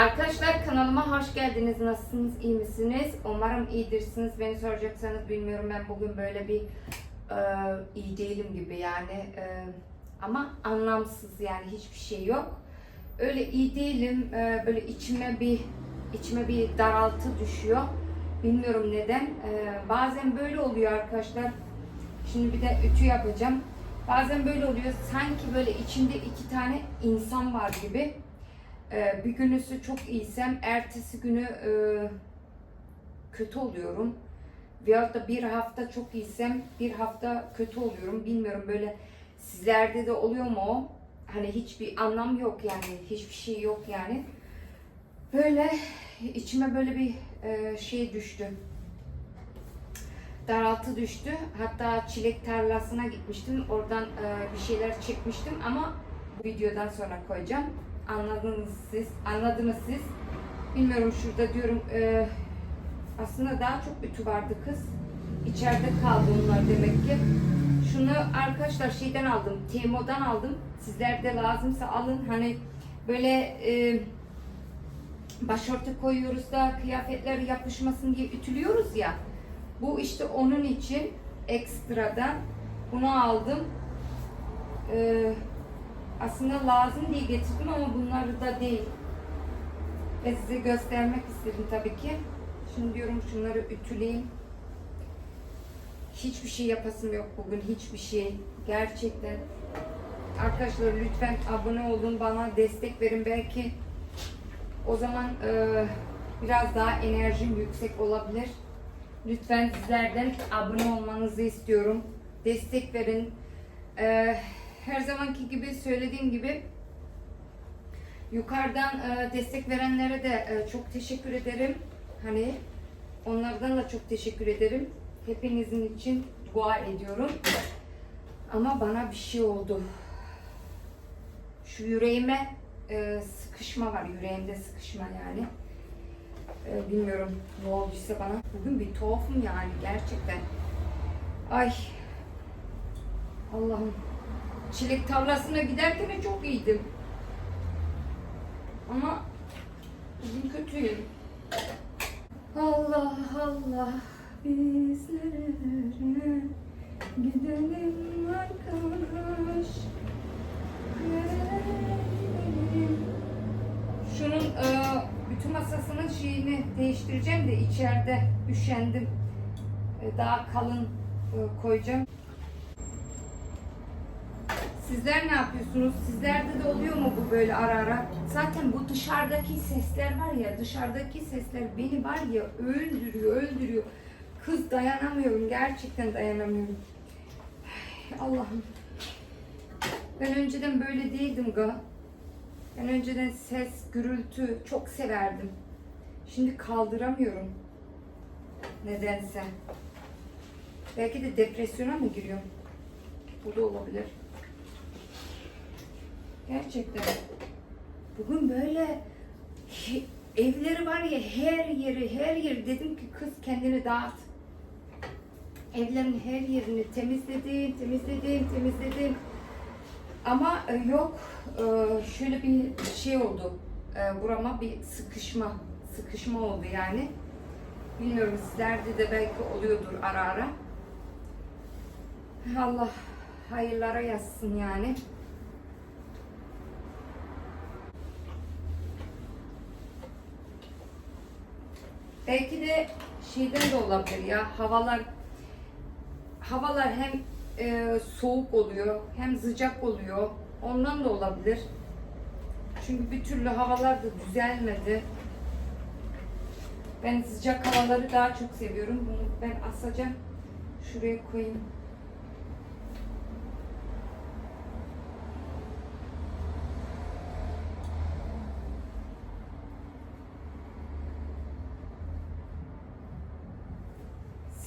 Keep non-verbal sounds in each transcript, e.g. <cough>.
Arkadaşlar kanalıma hoş geldiniz. Nasılsınız? iyi misiniz? Umarım iyidirsiniz. Beni soracaksanız bilmiyorum. Ben bugün böyle bir e, iyi değilim gibi yani. E, ama anlamsız yani hiçbir şey yok. Öyle iyi değilim. E, böyle içime bir içime bir daraltı düşüyor. Bilmiyorum neden. E, bazen böyle oluyor arkadaşlar. Şimdi bir de ütü yapacağım. Bazen böyle oluyor. Sanki böyle içimde iki tane insan var gibi. Ee, bir günüsü çok iyiysem ertesi günü e, kötü oluyorum. Veyahut da bir hafta çok iyiysem bir hafta kötü oluyorum. Bilmiyorum böyle sizlerde de oluyor mu o? Hani hiçbir anlam yok yani. Hiçbir şey yok yani. Böyle içime böyle bir e, şey düştü. Daraltı düştü. Hatta çilek tarlasına gitmiştim. Oradan e, bir şeyler çekmiştim ama videodan sonra koyacağım. Anladınız siz. Anladınız siz. Bilmiyorum şurada diyorum e, aslında daha çok ütü vardı kız. İçeride kaldı onlar demek ki. Şunu arkadaşlar şeyden aldım. Temo'dan aldım. Sizler de lazımsa alın. Hani böyle e, başörtü koyuyoruz da kıyafetler yapışmasın diye ütülüyoruz ya. Bu işte onun için ekstradan bunu aldım. Ee, aslında lazım diye getirdim ama bunları da değil. Ve size göstermek istedim tabii ki. Şimdi diyorum şunları ütüleyeyim. Hiçbir şey yapasım yok bugün. Hiçbir şey. Gerçekten. Arkadaşlar lütfen abone olun. Bana destek verin. Belki o zaman e, biraz daha enerjim yüksek olabilir. Lütfen sizlerden abone olmanızı istiyorum. Destek verin. E, her zamanki gibi söylediğim gibi yukarıdan e, destek verenlere de e, çok teşekkür ederim. Hani onlardan da çok teşekkür ederim. Hepinizin için dua ediyorum. Ama bana bir şey oldu. Şu yüreğime e, sıkışma var. Yüreğimde sıkışma yani. E, bilmiyorum ne olduysa bana. Bugün bir tuhafım yani gerçekten. Ay. Allah'ım. Çilek tarlasına giderken de çok iyiydim. Ama bugün kötüyüm. Allah Allah bizlere gidelim arkadaş. Gidelim. Şunun e, bütün masasının şeyini değiştireceğim de içeride üşendim. E, daha kalın e, koyacağım. Sizler ne yapıyorsunuz? Sizlerde de oluyor mu bu böyle ara ara? Zaten bu dışarıdaki sesler var ya, dışarıdaki sesler beni var ya öldürüyor, öldürüyor. Kız dayanamıyorum, gerçekten dayanamıyorum. Ay, Allah'ım. Ben önceden böyle değildim ga. Ben önceden ses, gürültü çok severdim. Şimdi kaldıramıyorum. Nedense. Belki de depresyona mı giriyorum? Bu da olabilir. Gerçekten. Bugün böyle evleri var ya her yeri her yeri dedim ki kız kendini dağıt. Evlerin her yerini temizledim, temizledim, temizledim. Ama e, yok e, şöyle bir şey oldu. E, Burama bir sıkışma, sıkışma oldu yani. Bilmiyorum sizlerde de belki oluyordur ara ara. Allah hayırlara yazsın yani. Belki de şeyden de olabilir ya havalar havalar hem e, soğuk oluyor hem sıcak oluyor. Ondan da olabilir. Çünkü bir türlü havalar da düzelmedi. Ben sıcak havaları daha çok seviyorum. Bunu ben asacağım. Şuraya koyayım.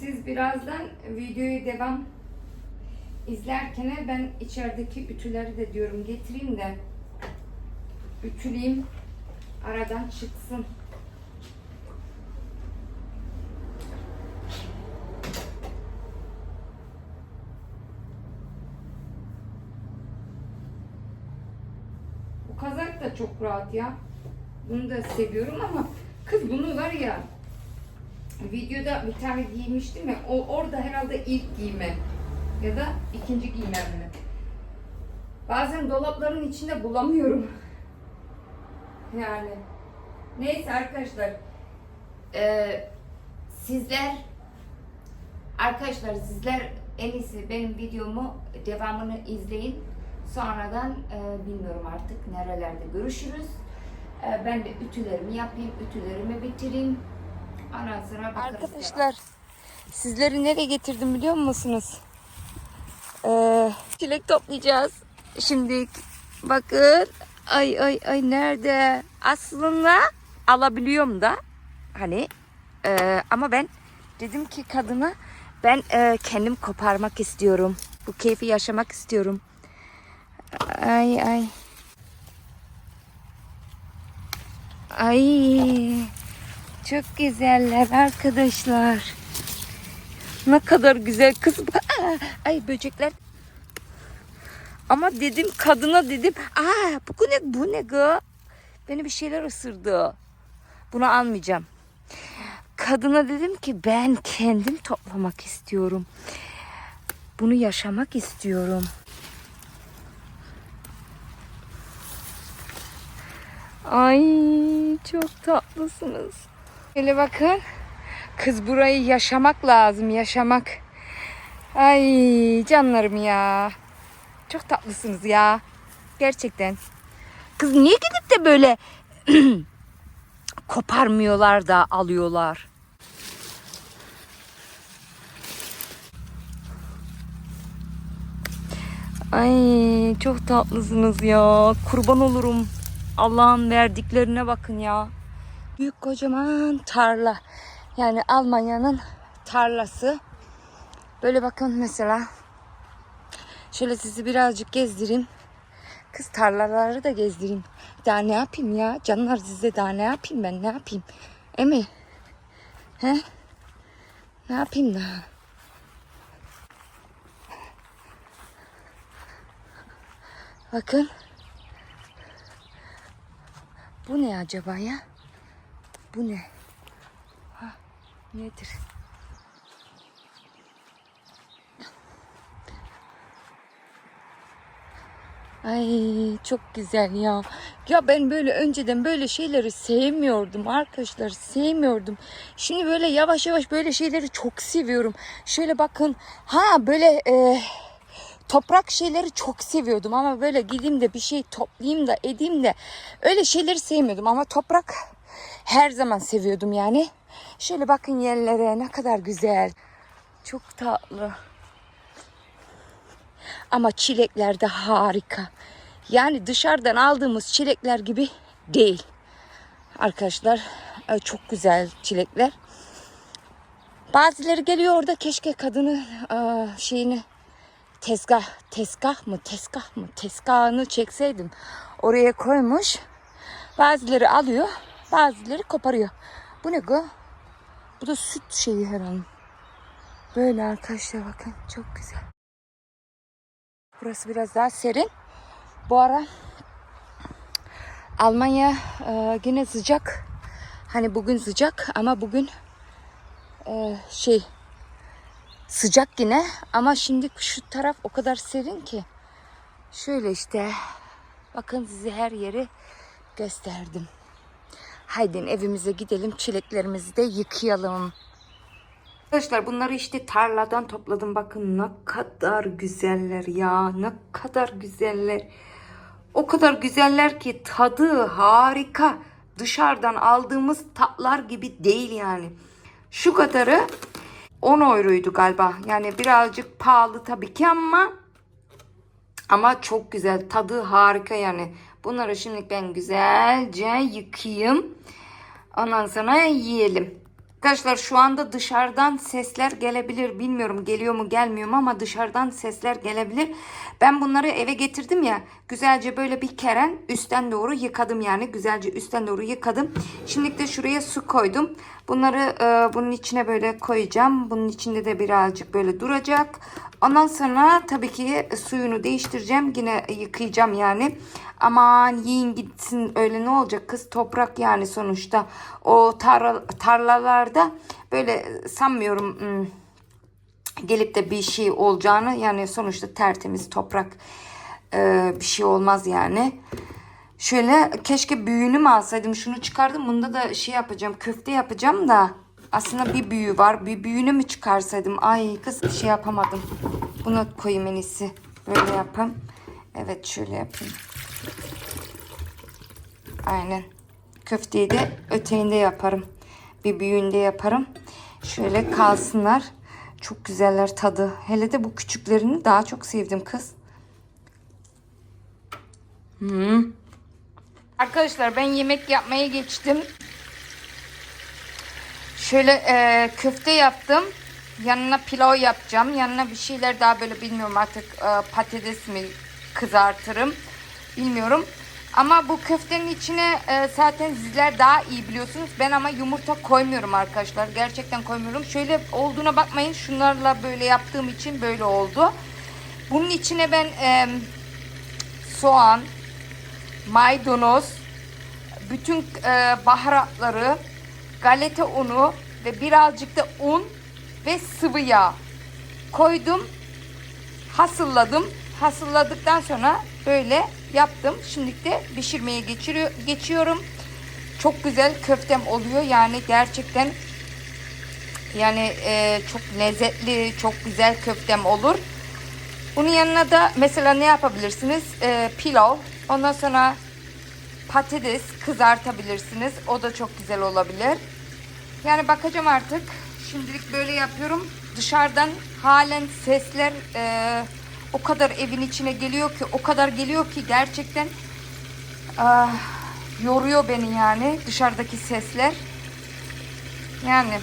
Siz birazdan videoyu devam izlerken ben içerideki ütüleri de diyorum getireyim de ütüleyeyim aradan çıksın. Bu kazak da çok rahat ya. Bunu da seviyorum ama kız bunu var ya videoda bir tane giymiştim ya o orada herhalde ilk giyme ya da ikinci giymem mi? Bazen dolapların içinde bulamıyorum. <laughs> Yani neyse arkadaşlar Ee, sizler arkadaşlar sizler en iyisi benim videomu devamını izleyin. Sonradan e, bilmiyorum artık nerelerde görüşürüz. E, ben de ütülerimi yapayım, ütülerimi bitireyim. Ondan sonra bakarız. Arkadaşlar sizleri nereye getirdim biliyor musunuz? Ee, çilek toplayacağız. Şimdi bakın ay ay ay nerede? Aslında alabiliyorum da hani e, ama ben dedim ki kadına ben e, kendim koparmak istiyorum. Bu keyfi yaşamak istiyorum. Ay ay. Ay. Çok güzeller arkadaşlar. Ne kadar güzel kız. Ay böcekler. Ama dedim kadına dedim. Aa bu ne bu ne gı? Beni bir şeyler ısırdı. Bunu almayacağım. Kadına dedim ki ben kendim toplamak istiyorum. Bunu yaşamak istiyorum. Ay çok tatlısınız. Şöyle bakın. Kız burayı yaşamak lazım, yaşamak. Ay canlarım ya. Çok tatlısınız ya. Gerçekten. Kız niye gidip de böyle <clears throat> koparmıyorlar da alıyorlar? Ay çok tatlısınız ya. Kurban olurum. Allah'ın verdiklerine bakın ya. Büyük kocaman tarla. Yani Almanya'nın tarlası. Böyle bakın mesela. Şöyle sizi birazcık gezdireyim. Kız tarlaları da gezdireyim. Daha ne yapayım ya? Canlar size daha ne yapayım ben? Ne yapayım? Emi? He? Ne yapayım daha? Bakın. Bu ne acaba ya? Bu ne? Ha, nedir? Ay çok güzel ya. Ya ben böyle önceden böyle şeyleri sevmiyordum arkadaşlar. Sevmiyordum. Şimdi böyle yavaş yavaş böyle şeyleri çok seviyorum. Şöyle bakın. Ha böyle e, toprak şeyleri çok seviyordum ama böyle gideyim de bir şey toplayayım da edeyim de öyle şeyleri sevmiyordum ama toprak her zaman seviyordum yani. Şöyle bakın yerlere ne kadar güzel. Çok tatlı. Ama çilekler de harika. Yani dışarıdan aldığımız çilekler gibi değil. Arkadaşlar e, çok güzel çilekler. Bazıları geliyor orada keşke kadını e, şeyini tezgah tezgah mı tezgah mı tezgahını çekseydim. Oraya koymuş. Bazıları alıyor, bazıları koparıyor. Bu ne go? Bu da süt şeyi herhalde. Böyle arkadaşlar bakın çok güzel. Burası biraz daha serin. Bu ara Almanya e, yine sıcak. Hani bugün sıcak ama bugün e, şey sıcak yine ama şimdi şu taraf o kadar serin ki. Şöyle işte bakın size her yeri gösterdim. Haydi evimize gidelim çileklerimizi de yıkayalım. Arkadaşlar bunları işte tarladan topladım. Bakın ne kadar güzeller ya. Ne kadar güzeller. O kadar güzeller ki tadı harika. Dışarıdan aldığımız tatlar gibi değil yani. Şu kadarı 10 euroydu galiba. Yani birazcık pahalı tabii ki ama ama çok güzel. Tadı harika yani. Bunları şimdi ben güzelce yıkayayım. Ondan sonra yiyelim. Arkadaşlar şu anda dışarıdan sesler gelebilir. Bilmiyorum geliyor mu gelmiyor mu ama dışarıdan sesler gelebilir. Ben bunları eve getirdim ya. Güzelce böyle bir keren üstten doğru yıkadım yani. Güzelce üstten doğru yıkadım. Şimdi de şuraya su koydum. Bunları e, bunun içine böyle koyacağım. Bunun içinde de birazcık böyle duracak. Ondan sonra tabii ki suyunu değiştireceğim. Yine yıkayacağım yani. Aman yiyin gitsin öyle ne olacak kız toprak yani sonuçta. O tarla, tarlalarda böyle sanmıyorum hmm, gelip de bir şey olacağını yani sonuçta tertemiz toprak e, bir şey olmaz yani. Şöyle keşke büyüğünü mü alsaydım şunu çıkardım bunda da şey yapacağım köfte yapacağım da aslında bir büyüğü var. Bir büyüğünü mü çıkarsaydım? Ay kız şey yapamadım. Bunu koyayım en iyisi. Böyle yapayım. Evet şöyle yapayım. Aynen. Köfteyi de öteğinde yaparım. Bir büyüğünde yaparım. Şöyle kalsınlar. Çok güzeller tadı. Hele de bu küçüklerini daha çok sevdim kız. Hmm. Arkadaşlar ben yemek yapmaya geçtim. Şöyle e, köfte yaptım. Yanına pilav yapacağım. Yanına bir şeyler daha böyle bilmiyorum artık e, patates mi kızartırım. Bilmiyorum. Ama bu köftenin içine e, zaten sizler daha iyi biliyorsunuz. Ben ama yumurta koymuyorum arkadaşlar. Gerçekten koymuyorum. Şöyle olduğuna bakmayın. Şunlarla böyle yaptığım için böyle oldu. Bunun içine ben e, soğan, maydanoz, bütün e, baharatları, galeta unu ve birazcık da un ve sıvı yağ koydum. Hasılladım. Hasılladıktan sonra böyle yaptım. Şimdi de pişirmeye geçiyorum. Çok güzel köftem oluyor. Yani gerçekten yani e, çok lezzetli, çok güzel köftem olur. Bunun yanına da mesela ne yapabilirsiniz? Ee, pilav. Ondan sonra patates kızartabilirsiniz. O da çok güzel olabilir. Yani bakacağım artık. Şimdilik böyle yapıyorum. Dışarıdan halen sesler e, o kadar evin içine geliyor ki, o kadar geliyor ki gerçekten ah, yoruyor beni yani dışarıdaki sesler. Yani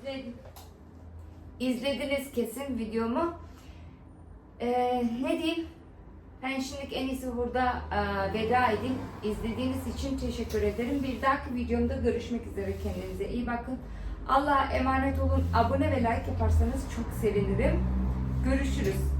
İzledim. İzlediniz kesin videomu. Ee, ne diyeyim? Ben şimdilik en iyisi burada e, veda edeyim. İzlediğiniz için teşekkür ederim. Bir dahaki videomda görüşmek üzere. Kendinize iyi bakın. Allah'a emanet olun. Abone ve like yaparsanız çok sevinirim. Görüşürüz.